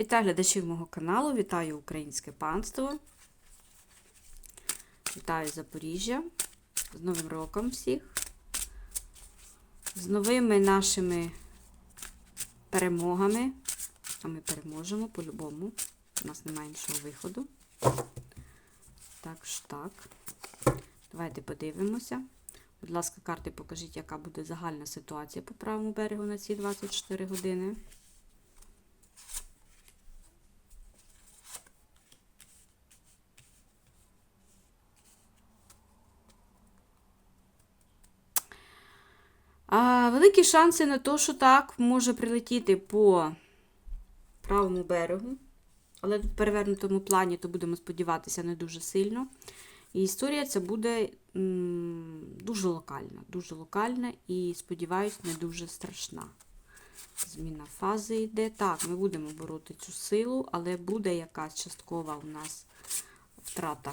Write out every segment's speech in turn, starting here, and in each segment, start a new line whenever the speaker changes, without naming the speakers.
Вітаю глядачів мого каналу, вітаю українське панство. Вітаю Запоріжжя. З Новим роком всіх. З новими нашими перемогами. А ми переможемо по-любому. У нас немає іншого виходу. Так ж так. Давайте подивимося. Будь ласка, карти покажіть, яка буде загальна ситуація по правому берегу на ці 24 години. А, великі шанси на те, що так може прилетіти по правому берегу. Але в перевернутому плані, то будемо сподіватися, не дуже сильно. І історія ця буде м, дуже локальна. Дуже локальна і, сподіваюсь, не дуже страшна. Зміна фази йде. Так, ми будемо бороти цю силу, але буде якась часткова у нас втрата.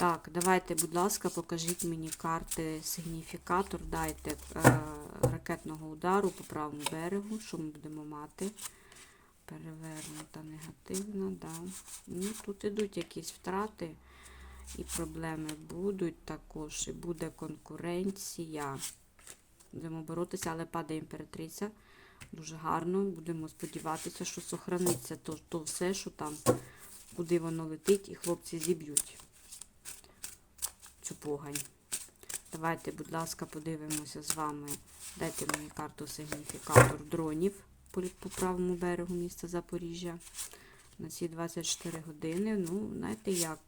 Так, давайте, будь ласка, покажіть мені карти сигніфікатор. Дайте е, ракетного удару по правому берегу. Що ми будемо мати? Перевернута негативна, да. Ну, тут ідуть якісь втрати і проблеми будуть також. І буде конкуренція. Будемо боротися, але падає імператриця. Дуже гарно. Будемо сподіватися, що сохраниться то, то все, що там, куди воно летить, і хлопці зіб'ють цю погань. Давайте, будь ласка, подивимося з вами. Дайте мені карту сигніфікатор дронів по, правому берегу міста Запоріжжя. На ці 24 години. Ну, знаєте як?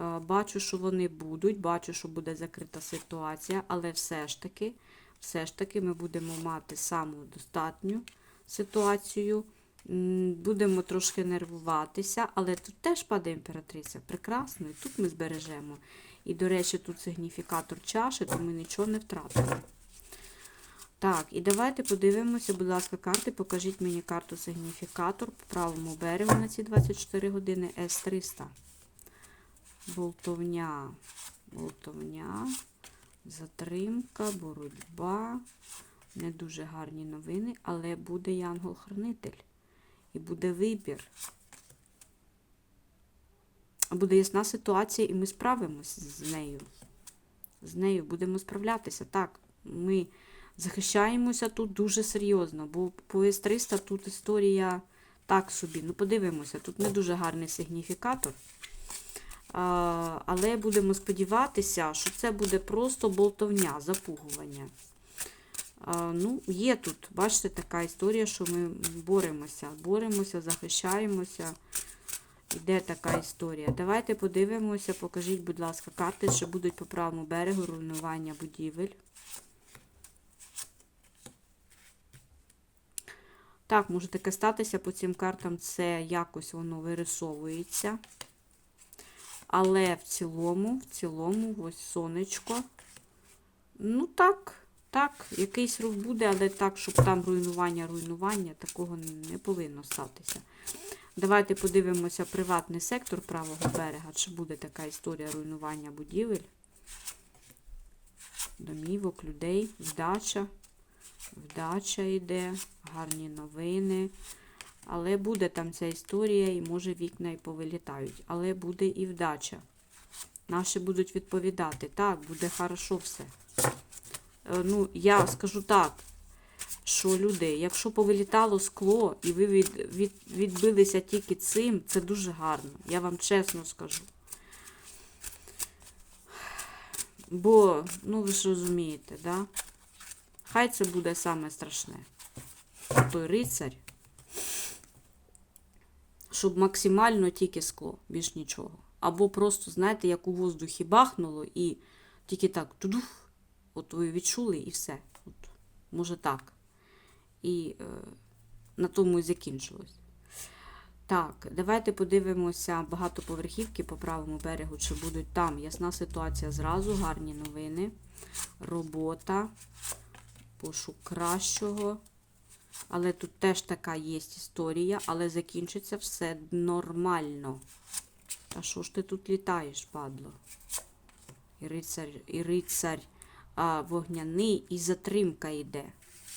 Е, Бачу, що вони будуть, бачу, що буде закрита ситуація, але все ж таки, все ж таки ми будемо мати самодостатню ситуацію. Будемо трошки нервуватися, але тут теж падає імператриця. Прекрасно, і тут ми збережемо. І, до речі, тут сигніфікатор чаші, то ми нічого не втратимо. Так, і давайте подивимося, будь ласка, карти. Покажіть мені карту сигніфікатор по правому берегу на ці 24 години С-300. Болтовня, болтовня, затримка, боротьба. Не дуже гарні новини, але буде Янгол-хранитель. І буде вибір. Буде ясна ситуація, і ми справимось з нею. З нею будемо справлятися. Так, ми захищаємося тут дуже серйозно, бо по С-300 тут історія так собі. Ну, подивимося, тут не дуже гарний сигніфікатор. А, але будемо сподіватися, що це буде просто болтовня, запугування. А, ну, Є тут, бачите, така історія, що ми боремося, боремося, захищаємося. Іде така історія. Давайте подивимося, покажіть, будь ласка, карти, що будуть по правому берегу руйнування будівель. Так, може таке статися по цим картам, це якось воно вирисовується. Але в цілому, в цілому, ось сонечко. Ну так, так, якийсь рух буде, але так, щоб там руйнування, руйнування, такого не повинно статися. Давайте подивимося приватний сектор правого берега, чи буде така історія руйнування будівель, домівок, людей, вдача. Вдача йде, гарні новини. Але буде там ця історія, і може вікна і повилітають. Але буде і вдача. Наші будуть відповідати. Так, буде хорошо все. Е, Ну, я скажу так, що люди, якщо повилітало скло, і ви від, від, відбилися тільки цим, це дуже гарно. Я вам чесно скажу. Бо, ну ви ж розумієте, да? Хай це буде саме страшне. Той рицарь, щоб максимально тільки скло, більш нічого. Або просто, знаєте, як у воздухі бахнуло, і тільки так тудух, от ви відчули і все. От, Може так. І е, на тому і закінчилось. Так, давайте подивимося багатоповерхівки по правому берегу, чи будуть там. Ясна ситуація зразу, гарні новини. Робота, пошук кращого. Але тут теж така є історія, але закінчиться все нормально. Та що ж ти тут літаєш, падло? І рицар, і рицар а, вогняний, і затримка йде.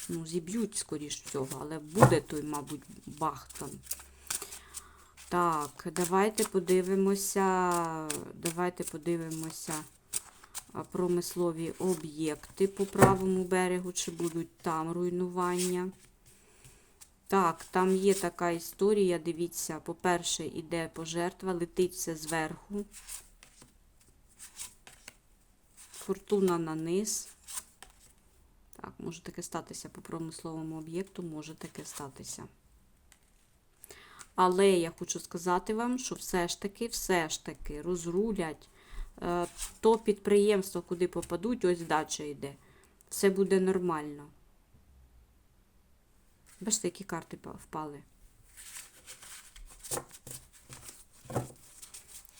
Ну, зіб'ють, скоріш всього, але буде той, мабуть, бах. Так, давайте подивимося. Давайте подивимося промислові об'єкти по правому берегу, чи будуть там руйнування. Так, там є така історія. Дивіться, по-перше, іде пожертва, летить все зверху. Фортуна на низ. Так, може таке статися по промисловому об'єкту, може таке статися. Але я хочу сказати вам, що все ж таки, все ж таки розрулять е, то підприємство, куди попадуть, ось дача йде. Все буде нормально. Бачите, які карти впали.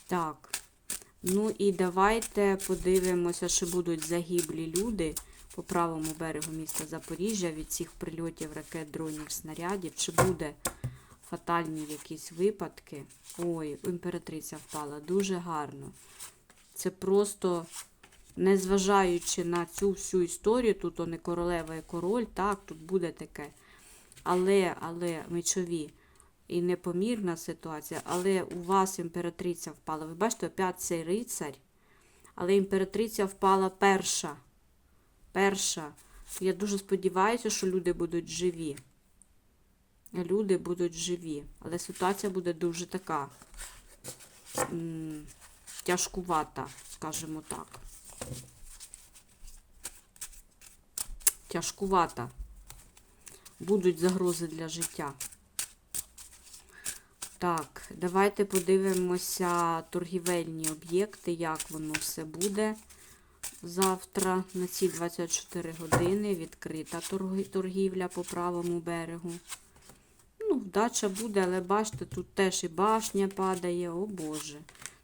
Так. Ну і давайте подивимося, чи будуть загиблі люди по правому берегу міста Запоріжжя від цих прильотів ракет, дронів, снарядів. Чи буде фатальні якісь випадки? Ой, імператриця впала. Дуже гарно. Це просто, незважаючи на цю всю історію, тут он і королева, і король, так, тут буде таке. Але, але, мечові, і непомірна ситуація, але у вас імператриця впала. Ви бачите, опять цей рицарь, але імператриця впала перша. Перша. Я дуже сподіваюся, що люди будуть живі. Люди будуть живі. Але ситуація буде дуже така тяжкувата, скажімо так. Тяжкувата. Будуть загрози для життя. Так, давайте подивимося торгівельні об'єкти, як воно все буде. Завтра на ці 24 години відкрита торгівля по правому берегу. Ну, вдача буде, але бачите, тут теж і башня падає, о Боже.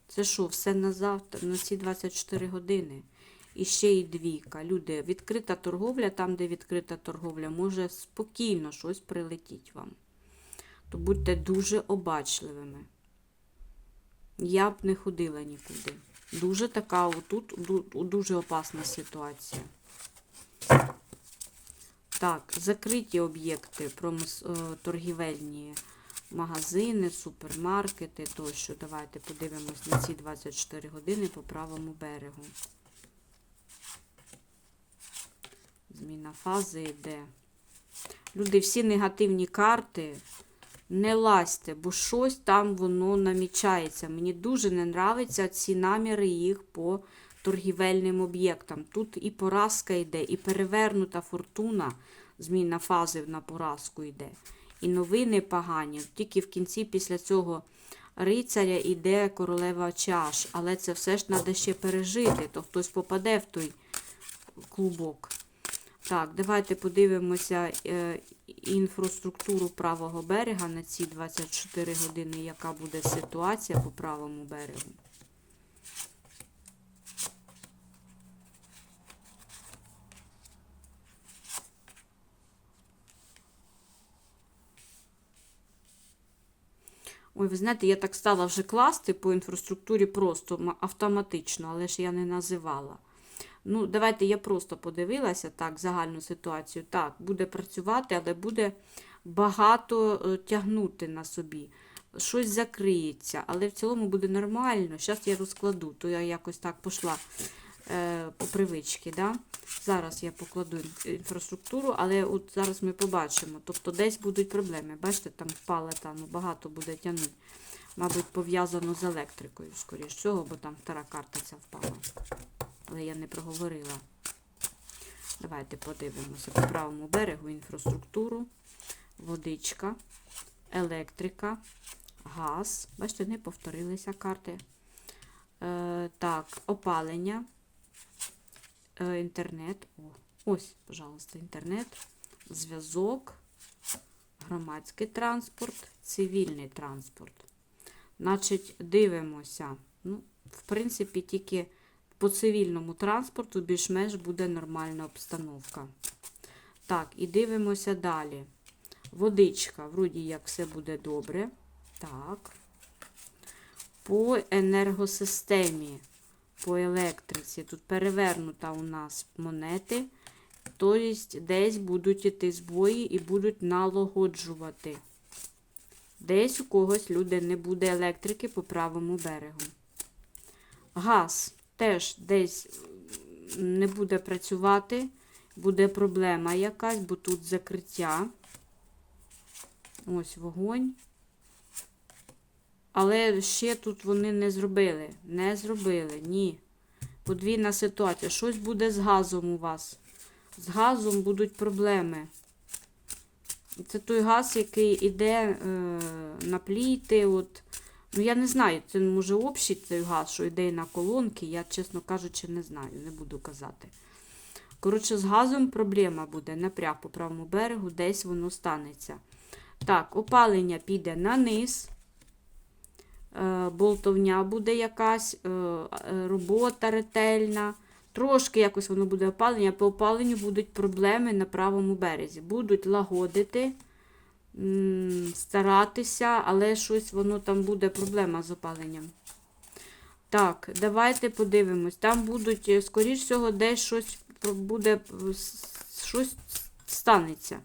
Це що, все на завтра, на ці 24 години. І ще й двійка. Люди, відкрита торговля, там, де відкрита торговля, може спокійно щось прилетіть вам. То будьте дуже обачливими. Я б не ходила нікуди. Дуже така, отут ду- дуже опасна ситуація. Так, закриті об'єкти, е, торгівельні магазини, супермаркети тощо. Давайте подивимось на ці 24 години по правому берегу. Зміна фази йде. Люди, всі негативні карти не лазьте, бо щось там воно намічається. Мені дуже не нравиться ці наміри їх по торгівельним об'єктам. Тут і поразка йде, і перевернута фортуна, зміна фази на поразку йде. І новини погані. Тільки в кінці після цього рицаря йде королева чаш. Але це все ж треба ще пережити, то хтось попаде в той клубок. Так, давайте подивимося е, інфраструктуру правого берега на ці 24 години, яка буде ситуація по правому берегу. Ой, ви знаєте, я так стала вже класти по інфраструктурі просто автоматично, але ж я не називала. Ну, давайте я просто подивилася так, загальну ситуацію. Так, буде працювати, але буде багато е, тягнути на собі. Щось закриється, але в цілому буде нормально. Зараз я розкладу, то я якось так пішла е, по привичці. Да? Зараз я покладу інфраструктуру, але от зараз ми побачимо. Тобто десь будуть проблеми. Бачите, там впала, там ну, багато буде тягнути. Мабуть, пов'язано з електрикою, скоріш всього, бо там втора карта ця впала. Але я не проговорила. Давайте подивимося по правому берегу інфраструктуру, водичка, електрика, газ. Бачите, не повторилися карти. Е, так, опалення, е, інтернет. О, ось, пожалуйста, інтернет, зв'язок, громадський транспорт, цивільний транспорт. Значить, дивимося. Ну, в принципі, тільки по цивільному транспорту більш-менш буде нормальна обстановка. Так, і дивимося далі. Водичка, вроді як все буде добре. Так. По енергосистемі, по електриці. Тут перевернута у нас монети. Тобто десь будуть іти збої і будуть налагоджувати. Десь у когось люди не буде електрики по правому берегу. Газ теж десь не буде працювати, буде проблема якась, бо тут закриття. Ось вогонь. Але ще тут вони не зробили. Не зробили, ні. Подвійна ситуація. Щось буде з газом у вас. З газом будуть проблеми. Це той газ, який йде е, на пліти. От. Ну, я не знаю, це може общий цей газ, що йде на колонки. Я, чесно кажучи, не знаю, не буду казати. Коротше, з газом проблема буде. Напряг по правому берегу, десь воно станеться. Так, опалення піде на низ. Е, болтовня буде якась, е, е, робота ретельна. Трошки якось воно буде опалення. По опаленню будуть проблеми на правому березі. Будуть лагодити, старатися, але щось воно там буде проблема з опаленням. Так, давайте подивимось. Там будуть, е, скоріш всього, десь щось буде, щось станеться.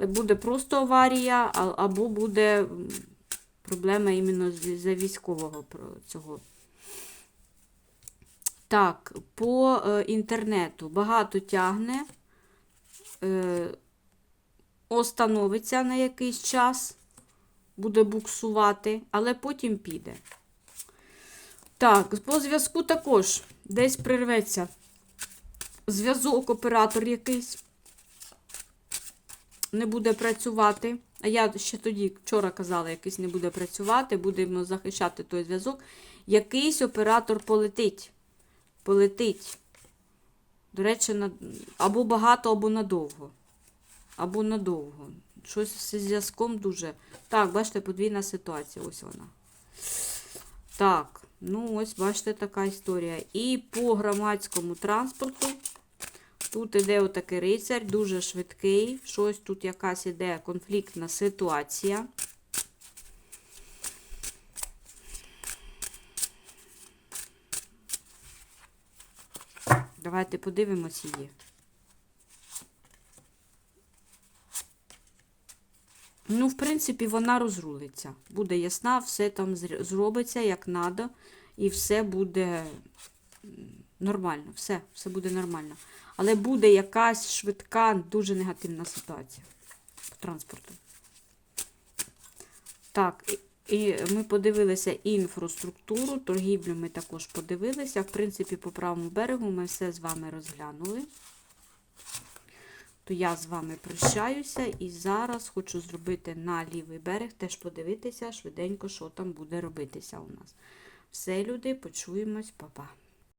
Буде просто аварія, або буде проблема іменно за військового цього. Так, по е, інтернету багато тягне, е, остановиться на якийсь час, буде буксувати, але потім піде. Так, по зв'язку також десь прирветься зв'язок, оператор якийсь не буде працювати. А я ще тоді вчора казала, якийсь не буде працювати, будемо захищати той зв'язок. Якийсь оператор полетить. Полетить. До речі, або багато, або надовго. Або надовго. Щось зі зв'язком дуже. Так, бачите, подвійна ситуація. Ось вона. Так, ну ось, бачите, така історія. І по громадському транспорту. Тут іде отакий рицар, дуже швидкий. Щось тут якась іде конфліктна ситуація. Давайте подивимось її. Ну, в принципі, вона розрулиться. Буде ясна, все там зробиться як треба, і все буде нормально. Все, все буде нормально. Але буде якась швидка, дуже негативна ситуація по транспорту. Так, і ми подивилися інфраструктуру, торгівлю ми також подивилися. В принципі, по правому берегу ми все з вами розглянули. То я з вами прощаюся і зараз хочу зробити на лівий берег, теж подивитися швиденько, що там буде робитися у нас. Все, люди, почуємось, па-па.